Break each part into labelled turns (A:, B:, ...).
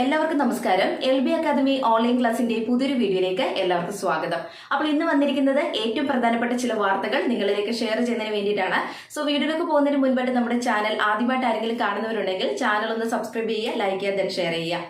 A: എല്ലാവർക്കും നമസ്കാരം. L B academy online ക്ലാസിന്റെ പുതിയൊരു വീഡിയോയിലേക്ക് എല്ലാവർക്കും സ്വാഗതം. അപ്പോൾ ഇന്ന് വന്നിരിക്കുന്നത് ഏറ്റവും പ്രധാനപ്പെട്ട ചില വാർത്തകൾ നിങ്ങളിലേക്ക് ഷെയർ ചെയ്യുന്നതിന് വേണ്ടിയിട്ടാണ്. സോ വീഡിയോയിലേക്ക് പോകുന്നതിന് മുൻപായിട്ട് നമ്മുടെ ചാനൽ ആദ്യമായിട്ട് ആരെങ്കിലും കാണുന്നവരുണ്ടെങ്കിൽ ചാനൽ ഒന്ന് സബ്സ്ക്രൈബ് ചെയ്യുക ലൈക്ക് ചെയ്യുക ദെൻ ഷെയർ ചെയ്യുക.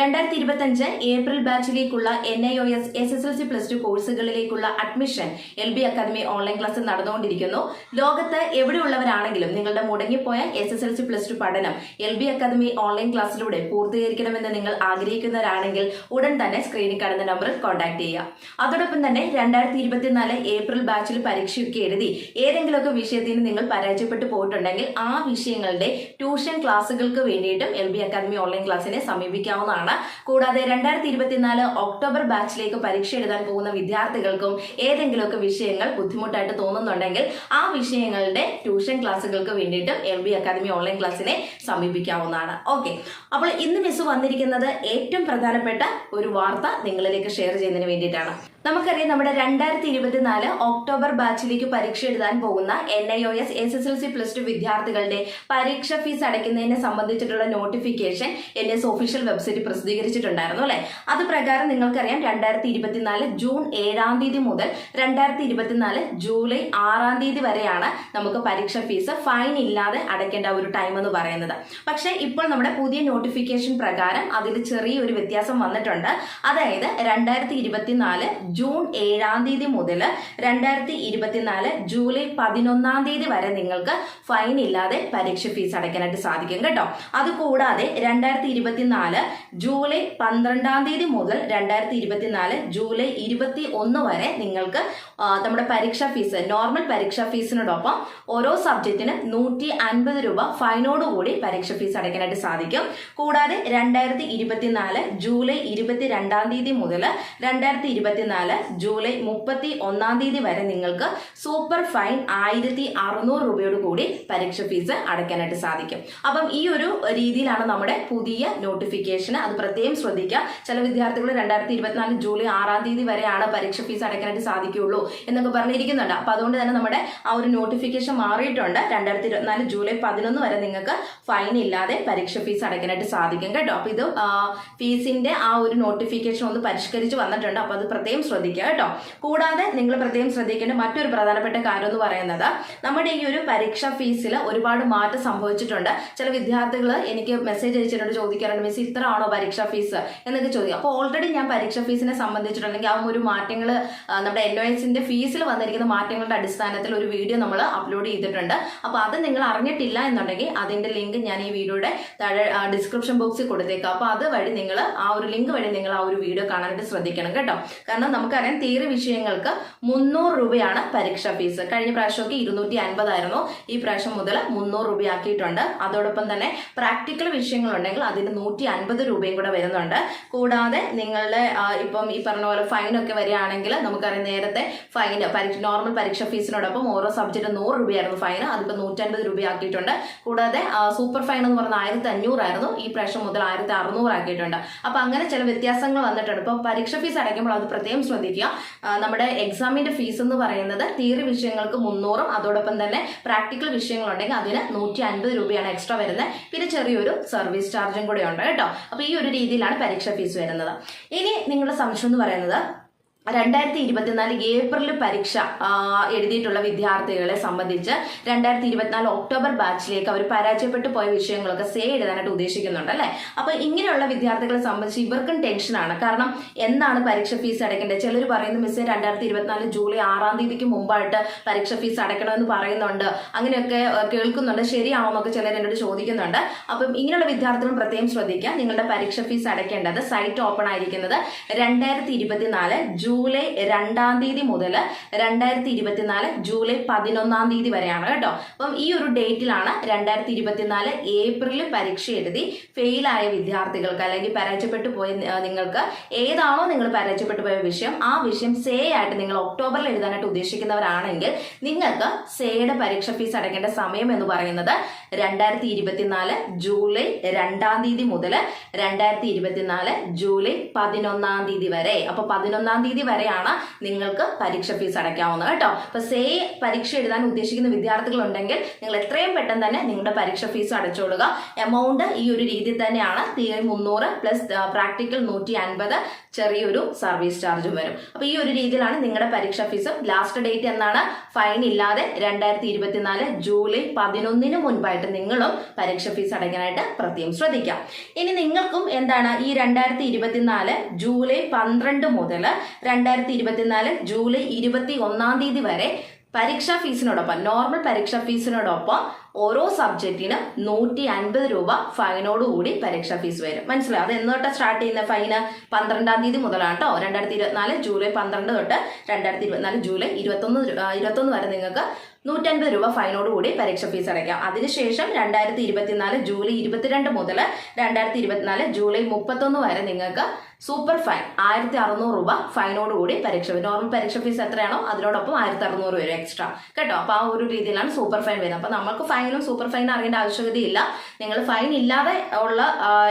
A: രണ്ടായിരത്തി ഇരുപത്തഞ്ച് April ബാച്ചിലേക്കുള്ള N I O S S S L C plus two കോഴ്സുകളിലേക്കുള്ള admission L B academy online class നടന്നുകൊണ്ടിരിക്കുന്നു. ലോകത്ത് എവിടെയുള്ളവരാണെങ്കിലും നിങ്ങളുടെ മുടങ്ങിപ്പോയ S S L C plus two പഠനം എൽ ബി അക്കാദമി ഓൺലൈൻ ക്ലാസ്സിലൂടെ പൂർത്തീകരിക്കണമെന്ന് നിങ്ങൾ ആഗ്രഹിക്കുന്നവരാണെങ്കിൽ ഉടൻ തന്നെ സ്ക്രീനിൽ കാണുന്ന നമ്പറിൽ കോൺടാക്ട് ചെയ്യുക. അതോടൊപ്പം തന്നെ രണ്ടായിരത്തി ഇരുപത്തിനാല് ഏപ്രിൽ ബാച്ചിൽ പരീക്ഷയൊക്കെ എഴുതി ഏതെങ്കിലുമൊക്കെ വിഷയത്തിന് നിങ്ങൾ പരാജയപ്പെട്ടു പോയിട്ടുണ്ടെങ്കിൽ ആ വിഷയങ്ങളുടെ ട്യൂഷൻ ക്ലാസ്സുകൾക്ക് വേണ്ടിയിട്ടും എൽ ബി അക്കാദമി ഓൺലൈൻ ക്ലാസ്സിനെ സമീപിക്കാവുന്നതാണ്. കൂടാതെ രണ്ടായിരത്തി ഇരുപത്തിനാല് ഒക്ടോബർ ബാച്ചിലേക്ക് പരീക്ഷ എഴുതാൻ പോകുന്ന വിദ്യാർത്ഥികൾക്കും ഏതെങ്കിലുമൊക്കെ വിഷയങ്ങൾ ബുദ്ധിമുട്ടായിട്ട് തോന്നുന്നുണ്ടെങ്കിൽ ആ വിഷയങ്ങളുടെ ട്യൂഷൻ ക്ലാസ്സുകൾക്ക് വേണ്ടിയിട്ടും എൽ ബി അക്കാദമി ഓൺലൈൻ ക്ലാസ്സിനെ സമീപിക്കാവുന്നതാണ്. ഓക്കെ അപ്പോൾ ഇന്ന് മിസ് വന്നിരിക്കുന്നത് ഏറ്റവും പ്രധാനപ്പെട്ട ഒരു വാർത്ത നിങ്ങളിലേക്ക് ഷെയർ ചെയ്യുന്നതിന് വേണ്ടിയിട്ടാണ്. നമുക്കറിയാം നമ്മുടെ രണ്ടായിരത്തി ഇരുപത്തിനാല് ഒക്ടോബർ ബാച്ചിലേക്ക് പരീക്ഷ എഴുതാൻ പോകുന്ന N I O S S S L C plus two വിദ്യാർത്ഥികളുടെ പരീക്ഷ ഫീസ് അടയ്ക്കുന്നതിനെ സംബന്ധിച്ചിട്ടുള്ള notification N S official website പ്രസിദ്ധീകരിച്ചിട്ടുണ്ടായിരുന്നു അല്ലെ? അത് പ്രകാരം നിങ്ങൾക്കറിയാം രണ്ടായിരത്തി ഇരുപത്തിനാല് ജൂൺ ഏഴാം തീയതി മുതൽ രണ്ടായിരത്തി ഇരുപത്തിനാല് ജൂലൈ ആറാം തീയതി വരെയാണ് നമുക്ക് പരീക്ഷ ഫീസ് ഫൈൻ ഇല്ലാതെ അടയ്ക്കേണ്ട ഒരു ടൈം എന്ന് പറയുന്നത്. പക്ഷേ ഇപ്പോൾ നമ്മുടെ പുതിയ നോട്ടിഫിക്കേഷൻ പ്രകാരം അതിൽ ചെറിയൊരു വ്യത്യാസം വന്നിട്ടുണ്ട്. അതായത് രണ്ടായിരത്തി ഇരുപത്തിനാല് ജൂൺ ഏഴാം തീയതി മുതൽ രണ്ടായിരത്തി ഇരുപത്തിനാല് ജൂലൈ പതിനൊന്നാം തീയതി വരെ നിങ്ങൾക്ക് ഫൈൻ ഇല്ലാതെ പരീക്ഷ ഫീസ് അടയ്ക്കാനായിട്ട് സാധിക്കും കേട്ടോ. അതുകൂടാതെ രണ്ടായിരത്തി ഇരുപത്തിനാല് ജൂലൈ പന്ത്രണ്ടാം തീയതി മുതൽ രണ്ടായിരത്തി ഇരുപത്തിനാല് ജൂലൈ ഇരുപത്തി ഒന്ന് വരെ നിങ്ങൾക്ക് നമ്മുടെ പരീക്ഷാ ഫീസ് നോർമൽ പരീക്ഷാ ഫീസിനോടൊപ്പം ഓരോ സബ്ജക്റ്റിന് നൂറ്റി അൻപത് രൂപ ഫൈനോടുകൂടി പരീക്ഷ ഫീസ് അടയ്ക്കാനായിട്ട് സാധിക്കും. കൂടാതെ രണ്ടായിരത്തി ഇരുപത്തിനാല് ജൂലൈ ഇരുപത്തി രണ്ടാം തീയതി മുതൽ രണ്ടായിരത്തി ഇരുപത്തിനാല് ജൂലൈ മുപ്പത്തി ഒന്നാം തീയതി വരെ നിങ്ങൾക്ക് സൂപ്പർ ഫൈൻ ആയിരത്തി അറുന്നൂറ് രൂപയോട് കൂടി പരീക്ഷ ഫീസ് അടയ്ക്കാനായിട്ട് സാധിക്കും. അപ്പം ഈ ഒരു രീതിയിലാണ് നമ്മുടെ പുതിയ നോട്ടിഫിക്കേഷൻ അത് പ്രത്യേകം ശ്രദ്ധിക്കുക. ചില വിദ്യാർത്ഥികൾ രണ്ടായിരത്തി ഇരുപത്തിനാല് ജൂലൈ ആറാം തീയതി വരെയാണ് പരീക്ഷ ഫീസ് അടയ്ക്കാനായിട്ട് സാധിക്കുകയുള്ളൂ എന്നൊക്കെ പറഞ്ഞിരിക്കുന്നുണ്ട്. അപ്പൊ അതുകൊണ്ട് തന്നെ നമ്മുടെ ആ ഒരു നോട്ടിഫിക്കേഷൻ മാറിയിട്ടുണ്ട്. രണ്ടായിരത്തി ഇരുപത്തിനാല് ജൂലൈ പതിനൊന്ന് വരെ നിങ്ങൾക്ക് ഫൈൻ ഇല്ലാതെ പരീക്ഷ ഫീസ് അടയ്ക്കാനായിട്ട് സാധിക്കും കേട്ടോ. അപ്പൊ ഇത് ഫീസിന്റെ ആ ഒരു നോട്ടിഫിക്കേഷൻ ഒന്ന് പരിഷ്കരിച്ച് വന്നിട്ടുണ്ട്. അപ്പൊ അത് പ്രത്യേകം ശ്രദ്ധിക്കുക കേട്ടോ. കൂടാതെ നിങ്ങൾ പ്രത്യേകം ശ്രദ്ധിക്കേണ്ട മറ്റൊരു പ്രധാനപ്പെട്ട കാര്യം എന്ന് പറയുന്നത് നമ്മുടെ ഈ ഒരു പരീക്ഷാ ഫീസിൽ ഒരുപാട് മാറ്റം സംഭവിച്ചിട്ടുണ്ട്. ചില വിദ്യാർത്ഥികൾ എനിക്ക് മെസ്സേജ് അയച്ചിട്ടുണ്ട് ചോദിക്കാറുണ്ട് മിസ് ഇത്ര ആണോ പരീക്ഷാ ഫീസ്? എന്നൊക്കെ ചോദിക്കും. അപ്പോൾ ഓൾറെഡി ഞാൻ പരീക്ഷാ ഫീസിനെ സംബന്ധിച്ചിട്ടുണ്ടെങ്കിൽ ആ ഒരു മാറ്റങ്ങൾ നമ്മുടെ എൻ ഒ എസിന്റെ ഫീസിൽ വന്നിരിക്കുന്ന മാറ്റങ്ങളുടെ അടിസ്ഥാനത്തിൽ ഒരു വീഡിയോ നമ്മൾ അപ്ലോഡ് ചെയ്തിട്ടുണ്ട്. അപ്പോൾ അത് നിങ്ങൾ അറിഞ്ഞിട്ടില്ല എന്നുണ്ടെങ്കിൽ അതിന്റെ ലിങ്ക് ഞാൻ ഈ വീഡിയോയുടെ താഴെ ഡിസ്ക്രിപ്ഷൻ ബോക്സിൽ കൊടുത്തേക്കാം. അപ്പോൾ അത് വഴി നിങ്ങൾ ആ ഒരു ലിങ്ക് വഴി നിങ്ങൾ ആ ഒരു വീഡിയോ കാണാനായിട്ട് ശ്രദ്ധിക്കണം കേട്ടോ. കാരണം നമുക്കറിയാം തിയറി വിഷയങ്ങൾക്ക് മുന്നൂറ് രൂപയാണ് പരീക്ഷാ ഫീസ് കഴിഞ്ഞ പ്രാവശ്യമൊക്കെ ഇരുന്നൂറ്റി അൻപതായിരുന്നു. ഈ പ്രാവശ്യം മുതൽ മുന്നൂറ് രൂപയാക്കിയിട്ടുണ്ട്. അതോടൊപ്പം തന്നെ പ്രാക്ടിക്കൽ വിഷയങ്ങളുണ്ടെങ്കിൽ അതിന് നൂറ്റി അൻപത് രൂപയും കൂടെ വരുന്നുണ്ട്. കൂടാതെ നിങ്ങളുടെ ഇപ്പം ഈ പറഞ്ഞ പോലെ ഫൈനൊക്കെ വരികയാണെങ്കിൽ നമുക്കറിയാം നേരത്തെ ഫൈൻ നോർമൽ പരീക്ഷ ഫീസിനോടൊപ്പം ഓരോ സബ്ജക്റ്റ് നൂറ് രൂപയായിരുന്നു ഫൈൻ അതിപ്പോൾ നൂറ്റൻപത് രൂപയാക്കിയിട്ടുണ്ട്. കൂടാതെ സൂപ്പർ ഫൈൻ എന്ന് പറഞ്ഞാൽ ആയിരത്തി അഞ്ഞൂറായിരുന്നു ഈ പ്രാവശ്യം മുതൽ ആയിരത്തി അറുന്നൂറ് ആക്കിയിട്ടുണ്ട് അപ്പൊ അങ്ങനെ ചില വ്യത്യാസങ്ങൾ വന്നിട്ടുണ്ട്. ഇപ്പൊ പരീക്ഷ ഫീസ് അടയ്ക്കുമ്പോൾ അത് പ്രത്യേകം ശ്രദ്ധിക്കുക. നമ്മുടെ എക്സാമിന്റെ ഫീസ് എന്ന് പറയുന്നത് തിയറി വിഷയങ്ങൾക്ക് മുന്നൂറും അതോടൊപ്പം തന്നെ പ്രാക്ടിക്കൽ വിഷയങ്ങളുണ്ടെങ്കിൽ അതിന് നൂറ്റി അൻപത് രൂപയാണ് എക്സ്ട്രാ വരുന്നത്. പിന്നെ ചെറിയൊരു സർവീസ് ചാർജും കൂടെ ഉണ്ട് കേട്ടോ. അപ്പൊ ഈ ഒരു രീതിയിലാണ് പരീക്ഷ ഫീസ് വരുന്നത്. ഇനി നിങ്ങളുടെ സംശയം എന്ന് പറയുന്നത് രണ്ടായിരത്തി ഇരുപത്തിനാല് ഏപ്രിൽ പരീക്ഷ എഴുതിയിട്ടുള്ള വിദ്യാർത്ഥികളെ സംബന്ധിച്ച് രണ്ടായിരത്തി ഇരുപത്തിനാല് ഒക്ടോബർ ബാച്ചിലേക്ക് അവർ പരാജയപ്പെട്ടു പോയ വിഷയങ്ങളൊക്കെ സേ എഴുതാനായിട്ട് ഉദ്ദേശിക്കുന്നുണ്ട് അല്ലേ? അപ്പൊ ഇങ്ങനെയുള്ള വിദ്യാർത്ഥികളെ സംബന്ധിച്ച് ഇവർക്കും ടെൻഷനാണ് കാരണം എന്നാണ് പരീക്ഷ ഫീസ് അടയ്ക്കേണ്ടത്? ചിലർ പറയുന്നു മിസ് രണ്ടായിരത്തി ഇരുപത്തിനാല് ജൂലൈ ആറാം തീയതിക്ക് മുമ്പായിട്ട് പരീക്ഷ ഫീസ് അടയ്ക്കണമെന്ന് പറയുന്നുണ്ട്. അങ്ങനെയൊക്കെ കേൾക്കുന്നുണ്ട്. ശരിയാണോ എന്നൊക്കെ ചിലർ എന്നോട് ചോദിക്കുന്നുണ്ട്. അപ്പം ഇങ്ങനെയുള്ള വിദ്യാർത്ഥികളും പ്രത്യേകം ശ്രദ്ധിക്കുക. നിങ്ങളുടെ പരീക്ഷ ഫീസ് അടയ്ക്കേണ്ടത് സൈറ്റ് ഓപ്പൺ ആയിരിക്കുന്നത് രണ്ടായിരത്തി ഇരുപത്തിനാല് ജൂലൈ രണ്ടാം തീയതി മുതൽ രണ്ടായിരത്തി ഇരുപത്തിനാല് ജൂലൈ പതിനൊന്നാം തീയതി വരെയാണ് കേട്ടോ. അപ്പം ഈ ഒരു ഡേറ്റിലാണ് രണ്ടായിരത്തി ഇരുപത്തിനാല് ഏപ്രിൽ പരീക്ഷ എഴുതി ഫെയിലായ വിദ്യാർത്ഥികൾക്ക് അല്ലെങ്കിൽ പരാജയപ്പെട്ടു പോയ നിങ്ങൾക്ക് ഏതാണോ നിങ്ങൾ പരാജയപ്പെട്ടു പോയ വിഷയം ആ വിഷയം സേ ആയിട്ട് നിങ്ങൾ ഒക്ടോബറിൽ എഴുതാനായിട്ട് ഉദ്ദേശിക്കുന്നവരാണെങ്കിൽ നിങ്ങൾക്ക് സേയുടെ പരീക്ഷ ഫീസ് അടയ്ക്കേണ്ട സമയം എന്ന് പറയുന്നത് രണ്ടായിരത്തി ഇരുപത്തിനാല് ജൂലൈ രണ്ടാം തീയതി മുതൽ രണ്ടായിരത്തി ഇരുപത്തിനാല് ജൂലൈ പതിനൊന്നാം തീയതി വരെ. അപ്പൊ പതിനൊന്നാം തീയതി തീയതി വരെയാണ് നിങ്ങൾക്ക് പരീക്ഷ ഫീസ് അടയ്ക്കാവുന്നത് കേട്ടോ. അപ്പൊ സേ പരീക്ഷ എഴുതാൻ ഉദ്ദേശിക്കുന്ന വിദ്യാർത്ഥികൾ ഉണ്ടെങ്കിൽ നിങ്ങൾ എത്രയും പെട്ടെന്ന് തന്നെ നിങ്ങളുടെ പരീക്ഷ ഫീസ് അടച്ചോളുക. എമൗണ്ട് ഈ ഒരു രീതിയിൽ തന്നെയാണ് തിയറി മുന്നൂറ് പ്ലസ് പ്രാക്ടിക്കൽ നൂറ്റി അൻപത് ചെറിയൊരു സർവീസ് ചാർജും വരും. അപ്പൊ ഈ ഒരു രീതിയിലാണ് നിങ്ങളുടെ പരീക്ഷ ഫീസും ലാസ്റ്റ് ഡേറ്റ് എന്നാണ് ഫൈൻ ഇല്ലാതെ രണ്ടായിരത്തി ഇരുപത്തിനാല് ജൂലൈ പതിനൊന്നിന് മുൻപായിട്ട് നിങ്ങളും പരീക്ഷ ഫീസ് അടയ്ക്കാനായിട്ട് പ്രത്യേകം ശ്രദ്ധിക്കാം. ഇനി നിങ്ങൾക്കും എന്താണ് ഈ രണ്ടായിരത്തി ഇരുപത്തിനാല് ജൂലൈ പന്ത്രണ്ട് മുതൽ രണ്ടായിരത്തി ഇരുപത്തിനാല് ജൂലൈ ഇരുപത്തി ഒന്നാം തീയതി വരെ പരീക്ഷാ ഫീസിനോടൊപ്പം നോർമൽ പരീക്ഷാ ഫീസിനോടൊപ്പം ഓരോ സബ്ജക്റ്റിന് നൂറ്റി അൻപത് രൂപ ഫൈനോടുകൂടി പരീക്ഷാ ഫീസ് വരും. മനസ്സിലായി? അത് എന്നോട്ട് സ്റ്റാർട്ട് ചെയ്യുന്ന ഫൈന് പന്ത്രണ്ടാം തീയതി മുതലാണ് കേട്ടോ രണ്ടായിരത്തി ഇരുപത്തിനാല് ജൂലൈ പന്ത്രണ്ട് തൊട്ട് രണ്ടായിരത്തി ഇരുപത്തിനാല് ജൂലൈ ഇരുപത്തൊന്ന് ഇരുപത്തൊന്ന് വരെ നിങ്ങൾക്ക് നൂറ്റൻപത് രൂപ ഫൈനോടുകൂടി പരീക്ഷ ഫീസ് അടയ്ക്കാം. അതിനുശേഷം രണ്ടായിരത്തി ഇരുപത്തിനാല് ജൂലൈ ഇരുപത്തിരണ്ട് മുതൽ രണ്ടായിരത്തി ഇരുപത്തിനാല് ജൂലൈ മുപ്പത്തൊന്ന് വരെ നിങ്ങൾക്ക് സൂപ്പർ ഫൈൻ ആയിരത്തി അറുന്നൂറ് രൂപ ഫൈനോടുകൂടി പരീക്ഷ നോർമൽ പരീക്ഷ ഫീസ് എത്രയാണോ അതിനോടൊപ്പം ആയിരത്തി അറുന്നൂറ് വരും എക്സ്ട്രാ കേട്ടോ? അപ്പോൾ ആ ഒരു രീതിയിലാണ് സൂപ്പർ ഫൈൻ വരുന്നത്. അപ്പോൾ നമുക്ക് ഫൈനും സൂപ്പർ ഫൈനും അറിയേണ്ട ആവശ്യകതയില്ല നിങ്ങൾ ഫൈൻ ഇല്ലാതെ ഉള്ള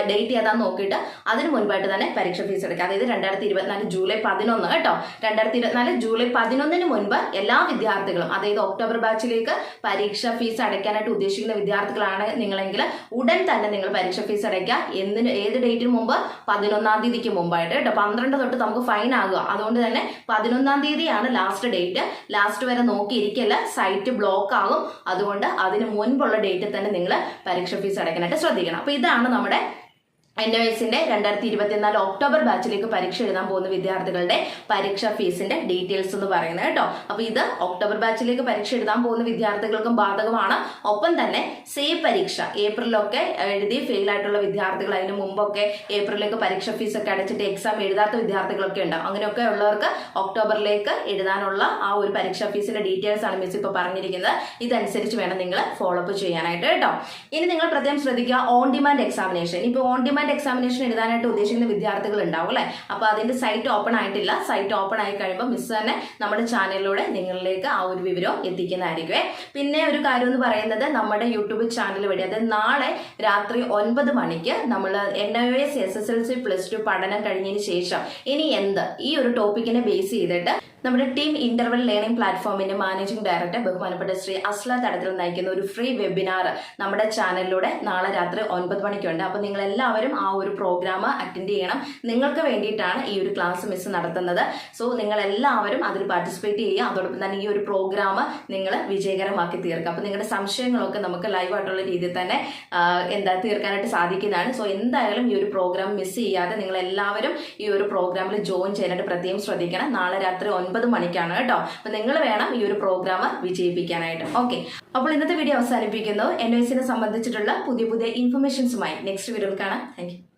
A: ഡേറ്റ് ഏതാന്ന് നോക്കിയിട്ട് അതിന് മുൻപായിട്ട് തന്നെ പരീക്ഷ ഫീസ് എടുക്കുക അതായത് രണ്ടായിരത്തി ഇരുപത്തിനാല് ജൂലൈ പതിനൊന്ന്. കേട്ടോ? രണ്ടായിരത്തി ഇരുപത്തിനാല് ജൂലൈ പതിനൊന്നിന് മുൻപ് എല്ലാ വിദ്യാർത്ഥികളും അതായത് ഒക്ടോബർ ബാച്ചിലേക്ക് പരീക്ഷ ഫീസ് അടയ്ക്കാനായിട്ട് ഉദ്ദേശിക്കുന്ന വിദ്യാർത്ഥികളാണ് നിങ്ങളെങ്കിൽ ഉടൻ തന്നെ നിങ്ങൾ പരീക്ഷ ഫീസ് അടയ്ക്കുക. എന്തിന് ഏത് ഡേറ്റിന് മുമ്പ്? പതിനൊന്നാം തീയതിക്ക് മുമ്പായിട്ട് കേട്ടോ. പന്ത്രണ്ട് തൊട്ട് നമുക്ക് ഫൈൻ ആകുക. അതുകൊണ്ട് തന്നെ പതിനൊന്നാം തീയതിയാണ് ലാസ്റ്റ് ഡേറ്റ് ലാസ്റ്റ് വരെ നോക്കിയിരിക്കല്ല സൈറ്റ് ബ്ലോക്ക് ആകും. അതുകൊണ്ട് അതിന് മുൻപുള്ള ഡേറ്റിൽ തന്നെ നിങ്ങൾ പരീക്ഷ ഫീസ് അടയ്ക്കാനായിട്ട് ശ്രദ്ധിക്കണം. അപ്പൊ ഇതാണ് നമ്മുടെ എൻ എസിന്റെ രണ്ടായിരത്തി ഇരുപത്തിനാല് ഒക്ടോബർ ബാച്ചിലേക്ക് പരീക്ഷ എഴുതാൻ പോകുന്ന വിദ്യാർത്ഥികളുടെ പരീക്ഷാ ഫീസിന്റെ ഡീറ്റെയിൽസ് എന്ന് പറയുന്നത് കേട്ടോ. അപ്പൊ ഇത് ഒക്ടോബർ ബാച്ചിലേക്ക് പരീക്ഷ എഴുതാൻ പോകുന്ന വിദ്യാർത്ഥികൾക്കും ബാധകമാണ്. ഒപ്പം തന്നെ സേ പരീക്ഷ ഏപ്രിലൊക്കെ എഴുതി ഫെയിൽ ആയിട്ടുള്ള വിദ്യാർത്ഥികൾ അതിന് മുമ്പൊക്കെ ഏപ്രിലേക്ക് പരീക്ഷ ഫീസ് ഒക്കെ അടച്ചിട്ട് എക്സാം എഴുതാത്ത വിദ്യാർത്ഥികളൊക്കെ ഉണ്ടാവും അങ്ങനെയൊക്കെ ഉള്ളവർക്ക് ഒക്ടോബറിലേക്ക് എഴുതാനുള്ള ആ ഒരു പരീക്ഷാ ഫീസിന്റെ ഡീറ്റെയിൽസ് ആണ് മിസ് ഇപ്പോൾ പറഞ്ഞിരിക്കുന്നത്. ഇതനുസരിച്ച് വേണം നിങ്ങൾ ഫോളോ അപ്പ് ചെയ്യാനായിട്ട് കേട്ടോ. ഇനി നിങ്ങൾ പ്രത്യേകം ശ്രദ്ധിക്കുക ഓൺ ഡിമാൻഡ് എക്സാമിനേഷൻ ഇപ്പൊ ഓൺ ഡിമാൻഡ് എക്സാമിനേഷൻ എഴുതാനായിട്ട് ഉദ്ദേശിക്കുന്ന വിദ്യാർത്ഥികൾ ഉണ്ടാവും അല്ലേ? അപ്പോൾ അതിന്റെ സൈറ്റ് ഓപ്പൺ ആയിട്ടില്ല. സൈറ്റ് ഓപ്പൺ ആയി കഴിയുമ്പോൾ മിസ് തന്നെ നമ്മുടെ ചാനലിലൂടെ നിങ്ങളിലേക്ക് ആ ഒരു വിവരം എത്തിക്കുന്നതായിരിക്കുമേ പിന്നെ ഒരു കാര്യം എന്ന് പറയുന്നത് നമ്മുടെ യൂട്യൂബ് ചാനൽ വഴി അതായത് നാളെ രാത്രി ഒൻപത് മണിക്ക് നമ്മൾ N I S S S L C plus two പഠനം കഴിഞ്ഞതിന് ശേഷം ഇനി എന്ത്? ഈ ഒരു ടോപ്പിക്കിനെ ബേസ് ചെയ്തിട്ട് നമ്മുടെ ടീം ഇന്റർവൽ ലേണിംഗ് പ്ലാറ്റ്ഫോമിന്റെ മാനേജിംഗ് ഡയറക്ടർ ബഹുമാനപ്പെട്ട ശ്രീ അസ്ല തടത്തിൽ നയിക്കുന്ന ഒരു ഫ്രീ വെബിനാർ നമ്മുടെ ചാനലിലൂടെ നാളെ രാത്രി ഒൻപത് മണിക്കുണ്ട്. അപ്പോൾ നിങ്ങൾ എല്ലാവരും ആ ഒരു പ്രോഗ്രാം അറ്റൻഡ് ചെയ്യണം. നിങ്ങൾക്ക് വേണ്ടിയിട്ടാണ് ഈ ഒരു ക്ലാസ് മിസ് നടത്തുന്നത്. സോ നിങ്ങൾ എല്ലാവരും അതിൽ പാർട്ടിസിപ്പേറ്റ് ചെയ്യുക. അതോടൊപ്പം തന്നെ ഈ ഒരു പ്രോഗ്രാം നിങ്ങൾ വിജയകരമാക്കി തീർക്കുക. അപ്പോൾ നിങ്ങളുടെ സംശയങ്ങളൊക്കെ നമുക്ക് ലൈവായിട്ടുള്ള രീതിയിൽ തന്നെ എന്താ തീർക്കാനായിട്ട് സാധിക്കുന്നതാണ്. സോ എന്തായാലും ഈ ഒരു പ്രോഗ്രാം മിസ് ചെയ്യാതെ നിങ്ങൾ എല്ലാവരും ഈ ഒരു പ്രോഗ്രാമിൽ ജോയിൻ ചെയ്യാനായിട്ട് പ്രത്യേകം ശ്രദ്ധിക്കണം. നാളെ രാത്രി ഒൻപത് മണിക്കാണ് കേട്ടോ. അപ്പൊ നിങ്ങൾ വേണം ഈ ഒരു പ്രോഗ്രാം വിജയിപ്പിക്കാനായിട്ട്. ഓക്കെ അപ്പോൾ ഇന്നത്തെ വീഡിയോ അവസാനിപ്പിക്കുന്നു. എൻ സംബന്ധിച്ചിട്ടുള്ള പുതിയ പുതിയ ഇൻഫർമേഷൻസുമായി നെക്സ്റ്റ് വീഡിയോയിൽ കാണാം. Thank you.